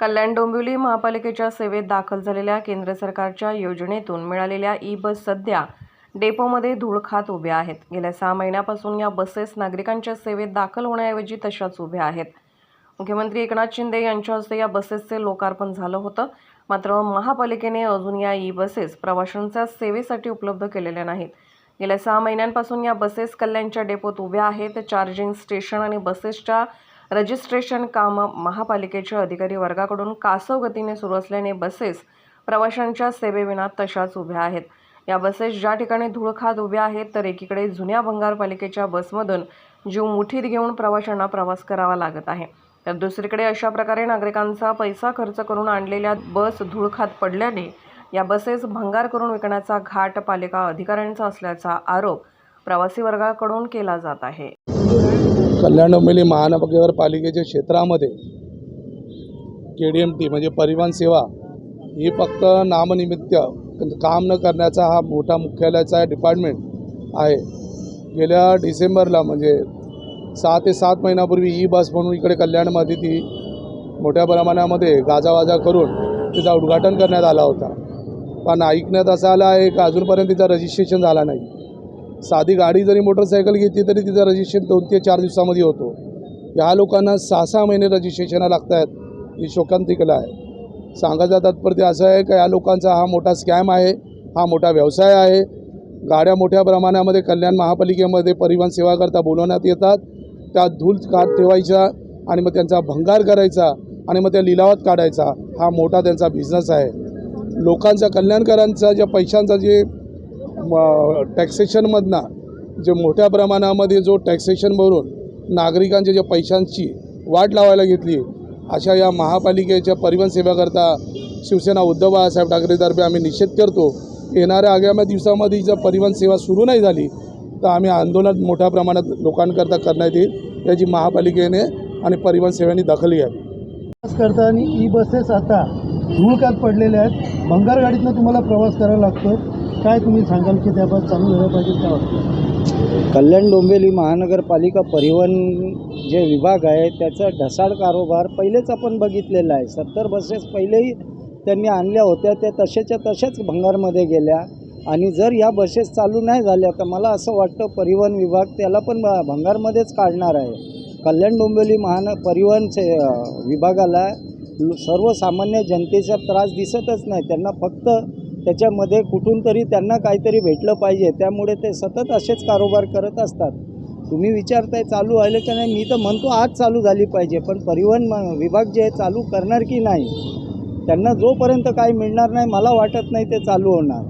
कल्याण डोंबिवली महापालिकेच्या सेवेत दाखल झालेल्या केंद्र सरकारच्या योजनेतून मिळालेल्या ई बस सध्या डेपोमध्ये धूळ खात उभ्या आहेत. गेल्या सहा महिन्यापासून या बसेस नागरिकांच्या सेवेत दाखल होण्याऐवजी तशाच उभ्या आहेत. मुख्यमंत्री एकनाथ शिंदे यांच्या हस्ते या बसेसचे लोकार्पण झालं होतं. मात्र महापालिकेने अजून या ई बसेस प्रवाशांच्या सेवेसाठी उपलब्ध केलेल्या नाहीत. गेल्या सहा महिन्यांपासून या बसेस कल्याणच्या डेपोत उभ्या आहेत. चार्जिंग स्टेशन आणि बसेसच्या रजिस्ट्रेशन कामं महापालिकेच्या अधिकारी वर्गाकडून कासव गतीने सुरू असल्याने बसेस प्रवाशांच्या सेवेविना तशाच उभ्या आहेत. या बसेस ज्या ठिकाणी धूळ खात उभ्या आहेत तर एकीकडे जुन्या भंगार पालिकेच्या बसमधून जीव मुठीत घेऊन प्रवाशांना प्रवास करावा लागत आहे. तर दुसरीकडे अशा प्रकारे नागरिकांचा पैसा खर्च करून आणलेल्या बस धूळ खात पडल्याने या बसेस भंगार करून विकण्याचा घाट पालिका अधिकाऱ्यांचा असल्याचा आरोप प्रवासी वर्गाकडून केला जात आहे. कल्याण डोंबिवली महानगरपालिकेच्या क्षेत्रामध्ये के डी एम टी म्हणजे परिवहन सेवा ही फक्त नामनिमित्त काम न करण्याचा हा मोठा मुख्यालयाचा डिपार्टमेंट आहे. गेल्या डिसेंबरला म्हणजे सहा ते सात महिन्यापूर्वी ई बस म्हणून इकडे कल्याणमध्ये ती मोठ्या प्रमाणामध्ये गाजावाजा करून तिचा उद्घाटन करण्यात आला होता. पण ऐकण्यात असं आलं आहे की अजूनपर्यंत तिचं रजिस्ट्रेशन झाला नाही. साधी गाडी जरी मोटरसायकल घेतली तरी तिचं रजिस्ट्रेशन दोन ते चार दिवसामध्ये होतो. या लोकांना सहा सहा महिने रजिस्ट्रेशनला लागत आहेत ही शोकांतिकला आहे. सांगायचा तात्पर्य असं आहे की या लोकांचा हा मोठा स्कॅम आहे हा मोठा व्यवसाय आहे? गाड्या मोठ्या प्रमाणामध्ये कल्याण महापालिकेमध्ये परिवहन सेवाकरता बोलवण्यात येतात. त्या धूल काढ ठेवायचा आणि मग त्यांचा भंगार करायचा आणि मग त्या लिलावात काढायचा. हा मोठा त्यांचा बिझनेस आहे. लोकांचा कल्याणकरांचा ज्या पैशांचा जे टॅक्सेशनमधनं जे मोठ्या प्रमाणामध्ये जो टॅक्सेशन भरून नागरिकांच्या ज्या पैशांची वाट लावायला घेतली अशा या महापालिकेच्या परिवहन सेवेकरता शिवसेना उद्धव बाळासाहेब ठाकरेतर्फे आम्ही निषेध करतो. येणाऱ्या आगामी दिवसामध्ये जर परिवहन सेवा सुरू नाही झाली तर आम्ही आंदोलन मोठ्या प्रमाणात लोकांकरता करण्यात येईल याची महापालिकेने आणि परिवहन सेवेने दखल घ्यावी. प्रवास करताना ई बसेस आता धूळकात पडलेल्या आहेत. भंगारगाडीतनं तुम्हाला प्रवास करावा लागतो. काय तुम्ही सांगाल की त्याबाबत चालू झालं पाहिजे काय वाटतं? कल्याण डोंबिवली महानगरपालिका परिवहन जे विभाग आहे त्याचा ढसाळ कारोबार पहिलेच आपण बघितलेला आहे. सत्तर बसेस पहिलेही त्यांनी आणल्या होत्या त्या तशाच्या तशाच भंगारमध्ये गेल्या. आणि जर या बसेस चालू नाही झाल्या तर मला असं वाटतं परिवहन विभाग त्याला पण भ- भंगारमध्येच काढणार आहे. कल्याण डोंबिवली महान परिवहन से विभागाला सर्वसामान्य जनतेचा त्रास दिसतच नाही. त्यांना फक्त त्याच्यामध्ये कुठून तरी त्यांना काहीतरी भेटलं पाहिजे. त्यामुळे ते सतत असेच कारोबार करत असतात. तुम्ही विचारताय चालू व्हायला का नाही मी तर म्हणतो आज चालू झाली पाहिजे पण परिवहन म- विभाग जे आहे चालू करणार की नाही त्यांना जोपर्यंत काही मिळणार नाही मला वाटत नाही ते चालू होणार.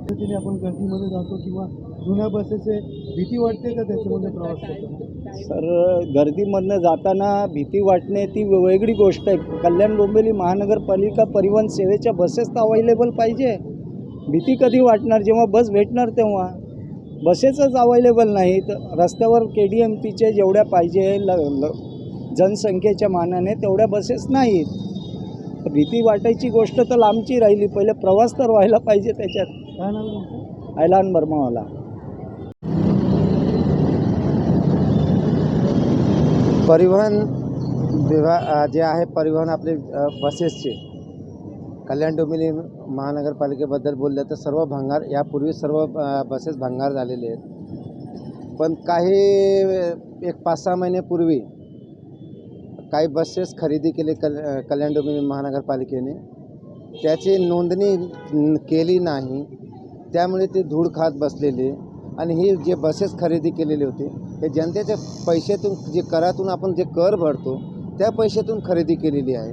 पद्धतीने आपण गर्दीमध्ये जातो किंवा जुन्या बसेसचे भीती वाटते का त्याच्यामध्ये प्रवास करतो सर गर्दीमधनं जाताना भीती वाटणे ती वेगळी गोष्ट आहे. कल्याण डोंबिवली महानगरपालिका परिवहन सेवेच्या बसेस तर अवेलेबल पाहिजे. भीती कधी वाटणार? जेव्हा बस भेटणार तेव्हा. बसेसच अवेलेबल नाहीत. रस्त्यावर के डी एम टीचे जेवढ्या पाहिजे ल ल जनसंख्येच्या मानाने तेवढ्या बसेस नाहीत. भीती वाटायची गोष्ट तर लांबची राहिली. पहिले प्रवास तर व्हायला पाहिजे त्याच्यात? ऐलान बर्मावाला. परिवहन विभाग जे आहे परिवहन आपले बसेसचे कल्याण डोंबिवली महानगरपालिकेबद्दल बोललं तर सर्व भंगार यापूर्वी सर्व बसेस भंगार झालेले आहेत. पण काही एक पाच सहा महिन्यापूर्वी काही बसेस खरेदी केले कल कल्याण डोंबिवली महानगरपालिकेने. त्याची नोंदणी केली नाही. त्यामुळे ते धूळ खात बसलेली. आणि ही जे बसेस खरेदी केलेले होते हे जनतेच्या पैशातून जे करातून आपण जे कर भरतो त्या पैशातून खरेदी केलेली आहे.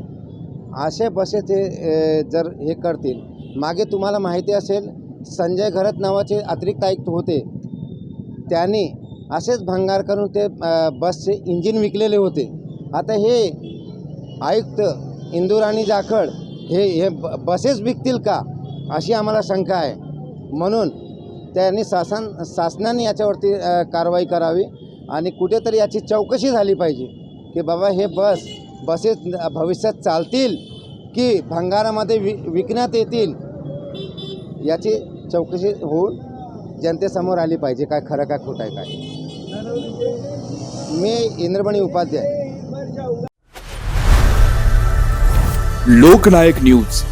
अशा बसेस हे जर हे करतील मागे तुम्हाला माहिती असेल संजय घरत नावाचे अतिरिक्त आयुक्त होते. त्याने असेच भंगार करून ते बसचे इंजिन विकलेले होते. आता हे आयुक्त इंदुराणी जाखड हे हे ब बसेस विकतील का अशी आम्हाला शंका आहे. म्हणून त्यांनी शासन शासनाने याच्यावरती कारवाई करावी आणि कुठेतरी याची चौकशी झाली पाहिजे की बाबा हे बस बसेस भविष्यात चालतील की भंगारामध्ये वि विकण्यात येतील? याची चौकशी होऊन जनतेसमोर आली पाहिजे काय खरं काय खोटं आहे काय. मी इंद्रमणी उपाध्याय. लोकनायक न्यूज.